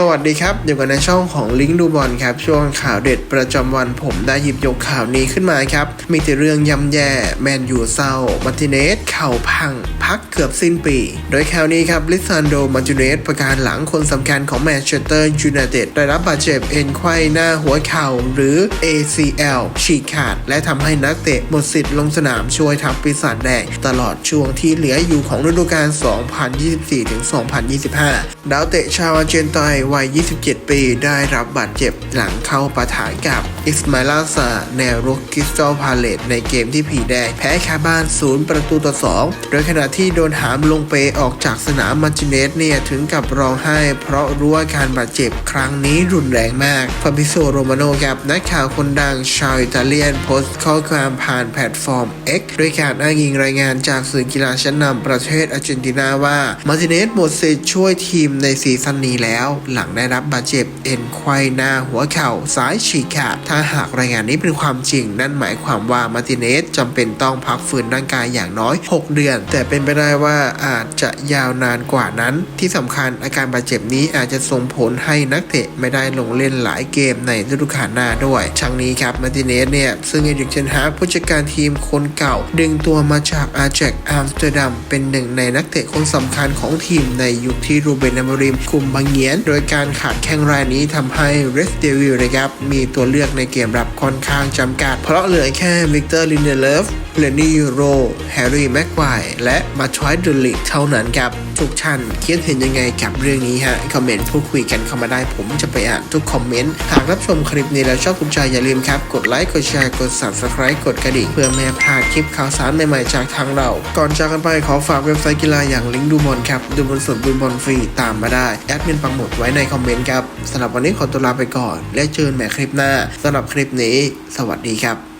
สวัสดีครับ อยู่กันในช่องของลิงก์ดูบอลครับ ช่วงข่าวเด็ดประจำวันผมได้หยิบยกข่าวนี้ขึ้นมาครับ มีแต่เรื่องย่ำแย่แมนยูเศร้ามาร์ติเนสเข่าพัง พักเกือบสิ้นปี โดยข่าวนี้ครับลิซานโดมาร์ติเนสประการหลังคนสำคัญของแมนเชสเตอร์ยูไนเต็ดได้รับบาดเจ็บเอ็นไขว้หน้าหัวเข่าหรือ ACL ฉีกขาด และทำให้นักเตะหมดสิทธิ์ลงสนามช่วยทัพปีศาจแดงตลอดช่วงที่เหลืออยู่ของฤดูกาล 2024-2025 ดาวเตะชาวอาร์เจนไตวัย 27 ปีได้รับบาดเจ็บหลังเข้าปะทะกับ อิสมาลาซาแนวรุกคริสตัลพาเลตในเกมที่ผีแดงแพ้คาบ้าน 0 ประตูต่อ 2 โดยขณะที่โดนหามลงเปออกจากสนามมาร์ติเนสเนี่ยถึงกับร้องไห้ เพราะรู้ว่าการบาดเจ็บครั้งนี้รุนแรงมากฟาบิโซโรมาโนครับนักข่าวคนดังชาวอิตาเลียนโพสต์ข้อความผ่านแพลตฟอร์ม X ด้วยการอ้างอิงรายงานจากสื่อกีฬาชั้นนำประเทศอาร์เจนตินาว่ามาร์ติเนสหมดสิทธิ์ช่วยทีมในซีซั่นนี้แล้ว หลังได้รับบาดเจ็บเอ็นไขว้หน้าหัวเข่าซ้ายฉีกขาดถ้าหากรายงานนี้เป็นความจริง นั่นหมายความว่ามาร์ติเนสจำเป็นต้องพักฟื้นร่างกายอย่างน้อย 6 เดือน แต่เป็นไปได้ว่าอาจจะยาวนานกว่านั้น ที่สำคัญอาการบาดเจ็บนี้อาจจะส่งผลให้นักเตะไม่ได้ลงเล่นหลายเกมในฤดูกาลหน้าด้วยทั้งนี้ครับมาร์ติเนสเนี่ยซึ่งเอริกเชนฮากผู้จัดการทีมคนเก่า ดึงตัวมาจากอาแจกอัมสเตอร์ดัมเป็นหนึ่งในนักเตะคนสำคัญของทีมในยุคที่รูเบนอามริมคุมบางเงียน โดยการขาดแข้งรายนี้ทำให้เรสเดวิลนะครับมีตัวเลือกในเกมรับค่อนข้างจำกัด เพราะเหลือแค่วิกเตอร์ลินเดเลฟ เลนนี่ยูโร แฮร์รี่แม็กไกวและมาทรอยดูลิกเท่านั้นครับ ทุกท่านคิดเห็นยังไงกับเรื่องนี้ฮะ คอมเมนต์พูดคุยกันเข้ามาได้ผมจะไปอ่านทุกคอมเมนต์ หากรับชมคลิปนี้แล้วชอบคุณใจอย่าลืมครับ กดไลค์ กดแชร์ กด subscribe กดกระดิ่งเพื่อไม่พลาดคลิปข่าวสารใหม่ๆจากทางเรา ก่อนจากกันไปขอฝากเว็บไซต์กีฬาอย่างลิงก์ดูบอลครับ ดูบอลสดดูบอลฟรีตามมาได้แอดมินปังหมดไว้ในคอมเมนต์ครับสำหรับวันนี้ขอตัวลาไปก่อน และเจอกันใหม่คลิปหน้าสำหรับคลิปนี้ สวัสดีครับ